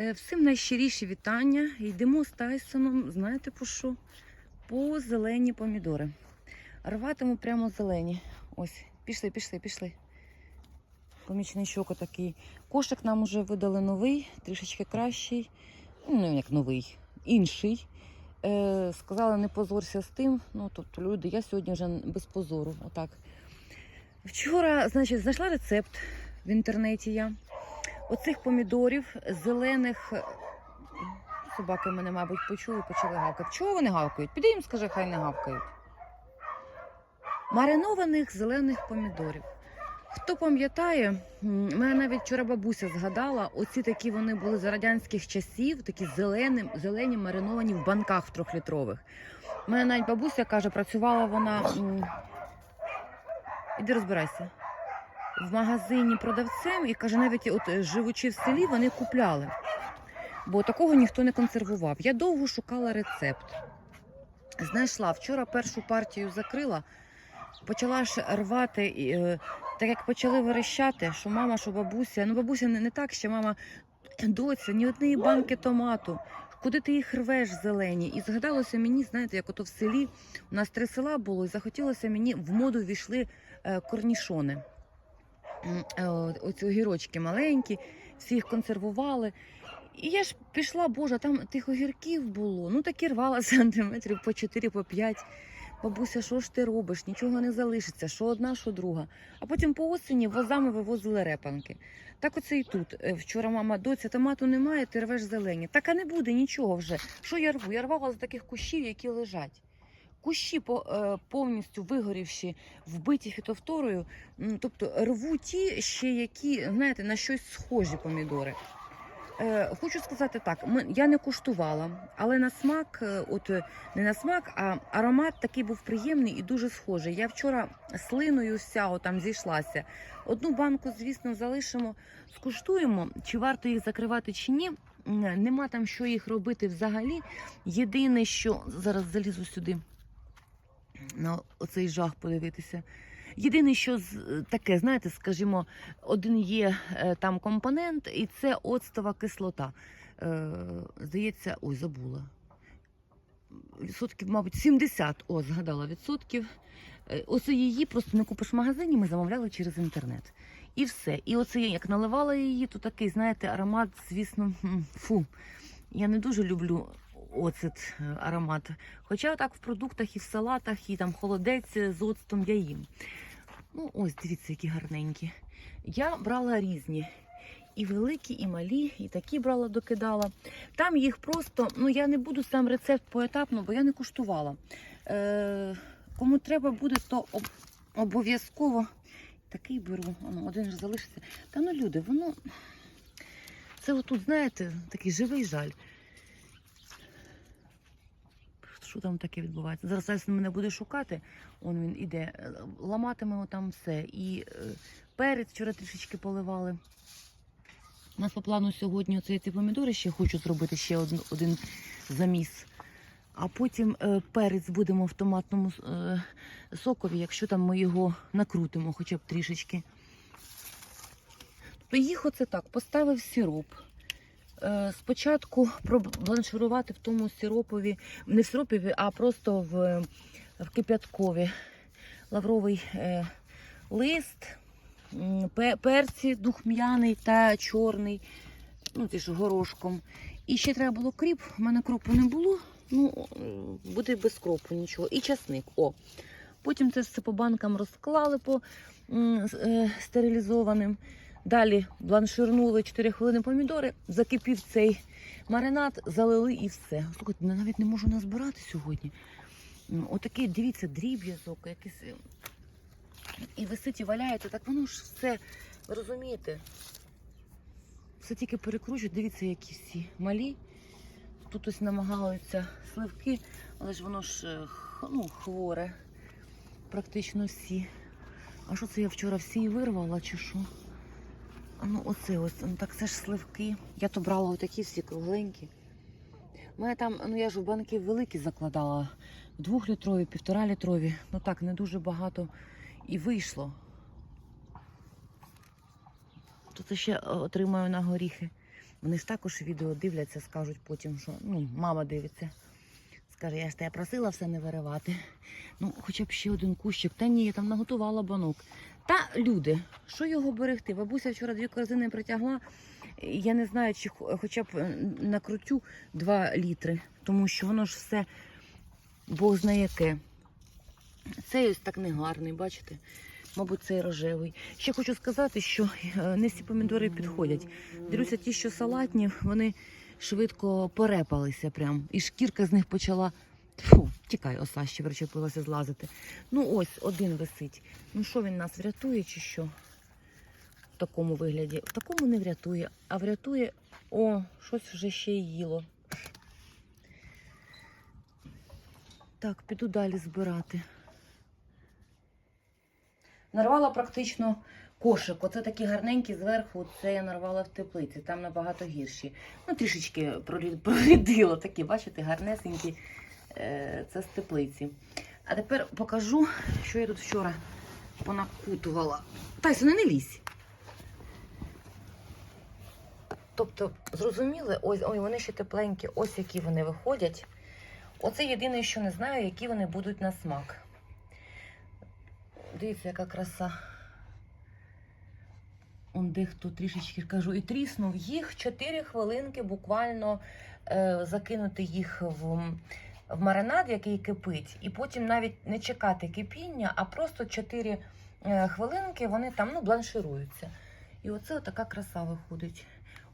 Е, Всім найщиріші вітання. Йдемо з Тайсоном, знаєте по що? По зелені помідори. Рватиму прямо зелені. Ось, пішли, пішли, пішли. Помічничок отакий. Кошик нам уже видали новий, трішечки кращий. Ну, як новий, інший. Е, сказали, не позорся з тим. Ну, тобто, люди, я сьогодні вже без позору. Отак. Вчора, значить, знайшла рецепт в інтернеті я. Оцих помідорів зелених. е, Собаки мене, мабуть, почули, почали гавкати. Чого вони гавкають? Піди їм скажи, хай не гавкають. Маринованих зелених помідорів. Хто пам'ятає, мене навіть вчора бабуся згадала, оці такі вони були за радянських часів, такі зелені, зелені мариновані в банках трьохлітрових. У мене навіть бабуся каже, працювала вона. Іди розбирайся. В магазині продавцем і каже, навіть от е, живучи в селі, вони купляли. Бо такого ніхто не консервував. Я довго шукала рецепт. Знайшла вчора першу партію закрила, почала ж рвати, і, е, так як почали верещати, що мама, що бабуся. Ну, бабуся не, не так ще, мама, доця, ні однієї банки томату. Куди ти їх рвеш зелені? І згадалося мені, знаєте, як ото в селі у нас три села було, і захотілося мені в моду війшли е, корнішони. Е, Оці огірочки маленькі, всі їх консервували. І я ж пішла, боже, там тих огірків було. Ну такі рвала сантиметрів по 4, по 5. Бабуся, що ж ти робиш? Нічого не залишиться, що одна, що друга. А потім по осені возами вивозили репанки. Так оце і тут. Е, Вчора мама, доця, томату немає, ти рвеш зелені. Так а не буде нічого вже. Що я рву? Я рвала з таких кущів, які лежать. Кущі е, повністю вигорівші, вбиті фітофторою. Тобто рву ті ще, які, знаєте, на щось схожі помідори. Е, хочу сказати так, я не куштувала, але на смак, е, от не на смак, а аромат такий був приємний і дуже схожий. Я вчора слиною вся там зійшлася. Одну банку, звісно, залишимо, скуштуємо, чи варто їх закривати чи ні. Нема там що їх робити взагалі. Єдине, що зараз залізу сюди на оцей жах подивитися. Єдине, що таке, знаєте, скажімо, один є е, там компонент, і це оцтова кислота. Е, здається, ой, забула. Відсотків, мабуть, 70, о, згадала відсотків. Е, Оце її просто не купиш в магазині, ми замовляли через інтернет. І все. І оце я як наливала її, то такий, знаєте, аромат, звісно, фу. Я не дуже люблю оцет е, аромат. Хоча так в продуктах і в салатах, і там холодець з оцтом я їм. Ну, ось дивіться, які гарненькі. Я брала різні. І великі, і малі, і такі брала, докидала. Там їх просто, ну я не буду сам рецепт поетапно, бо я не куштувала. Е, кому треба буде, то об, обов'язково такий беру. Воно, один ж залишиться. Та ну люди, воно. Це отут, знаєте, такий живий жаль. Що там таке відбувається? Зараз Альсон мене буде шукати. Он він іде, е, ламатиме там все. І е, перець вчора трішечки поливали. У нас по плану сьогодні оце ці помідори ще хочу зробити ще один, один заміс. А потім е, перець будемо в томатному е, сокові, якщо там ми його накрутимо, хоча б трішечки. Тобто їх оце так, поставив сироп. Е, спочатку пробланширувати в тому сиропові, не в сиропові, а просто в, в кип'яткові. Лавровий е, лист, перці духм'яний та чорний, ну ті ж горошком. І ще треба було кріп. У мене кропу не було. Ну, е, буде без кропу нічого. І часник. О. Потім це все по банкам розклали по е, стерилізованим. Далі бланширнули 4 хвилини помідори, закипів цей маринад, залили і все. Слухайте, навіть не можу назбирати сьогодні. Отакий, дивіться, дріб'язок, якийсь. е, І висить і валяється, так воно ж все, розумієте? Все тільки перекручують, дивіться, які всі малі. Тут ось намагаються сливки, але ж воно ж е, ну, хворе. Практично всі. А що це я вчора всі вирвала, чи що? Ну оце ось, ну так це ж сливки. Я то брала отакі всі кругленькі. У мене там, ну я ж в банки великі закладала. Двохлітрові, півторалітрові. Ну так, не дуже багато і вийшло. Тут ще е, отримаю на горіхи. Вони ж також відео дивляться, скажуть потім, що ну, мама дивиться. Скаже, я ж тебе просила все не виривати. Ну, хоча б ще один кущик. Та ні, я там наготувала банок. Та люди, що його берегти? Бабуся вчора дві корзини притягла. Я не знаю, чи хоча б е, накрутю 2 літри, тому що воно ж все Бог знає яке. Цей ось так негарний, бачите? Мабуть, цей рожевий. Ще хочу сказати, що е, не всі помідори підходять. Дивлюся, ті, що салатні, вони швидко порепалися прям. І шкірка з них почала. Фу, тікай, оса ще причепилася злазити. Ну ось, один висить. Ну що він нас врятує чи що? В такому вигляді. В такому не врятує, а врятує. О, щось вже ще й їло. Так, піду далі збирати. Нарвала практично кошик. Оце такі гарненькі зверху. Це я нарвала в теплиці, там набагато гірші. Ну, трішечки прорідило такі, бачите, гарнесенькі. Е, Це з теплиці. А тепер покажу, що я тут вчора понакутувала. Тайсоне, не лізь. Тобто, зрозуміли, ось ой, вони ще тепленькі, ось які вони виходять. Оце єдине, що не знаю, які вони будуть на смак. Дивіться, яка краса. Он дехто трішечки кажу, і тріснув їх 4 хвилинки буквально е, закинути їх в, в маринад, який кипить, і потім навіть не чекати кипіння, а просто 4 е, хвилинки вони там ну, бланшируються. І оце така краса виходить.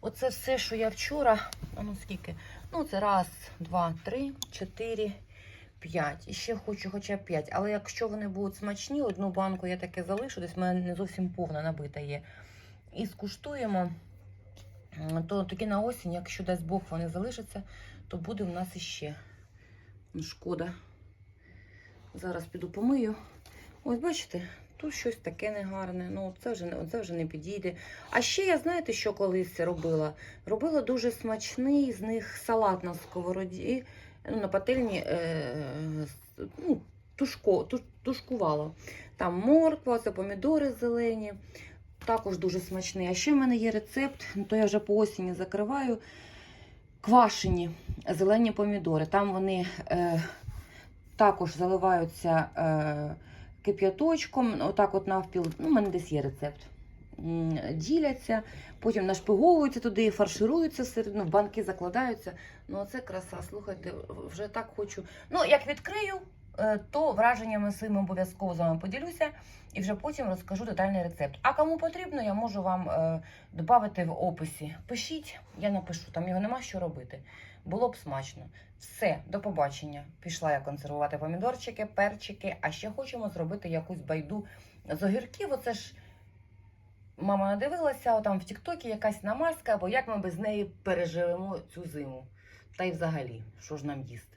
Оце все, що я вчора. Ну скільки? Ну, це раз, два, три, чотири, п'ять. І ще хочу хоча б п'ять. Але якщо вони будуть смачні, одну банку я таке залишу, десь в мене не зовсім повна набита є. І скуштуємо, то тоді на осінь, якщо дасть Бог вони залишаться, то буде в нас іще. Ну, Шкода. Зараз піду помию. Ось бачите, тут щось таке негарне. Ну, це вже, це вже не підійде. А ще я знаєте, що колись робила? Робила дуже смачний з них салат на сковороді, ну, на пательні е, ну, тушко, туш, тушкувала. Там морква, це помідори зелені. Також дуже смачний. А ще в мене є рецепт, ну, то я вже по осені закриваю. Квашені зелені помідори. Там вони е, також заливаються е, кип'яточком, отак от навпіл. Ну, у мене десь є рецепт. Діляться, потім нашпиговуються туди, фаршируються всередину, в банки закладаються. Ну, оце краса. Слухайте, вже так хочу. Ну, як відкрию, то враженнями своїми обов'язково з вами поділюся і вже потім розкажу детальний рецепт. А кому потрібно, я можу вам е, додати в описі. Пишіть, я напишу, там його нема що робити. Було б смачно. Все, до побачення. Пішла я консервувати помідорчики, перчики, а ще хочемо зробити якусь байду з огірків. Оце ж мама надивилася, там в Тіктокі якась намазка, або як ми без неї переживемо цю зиму. Та й взагалі, що ж нам їсти?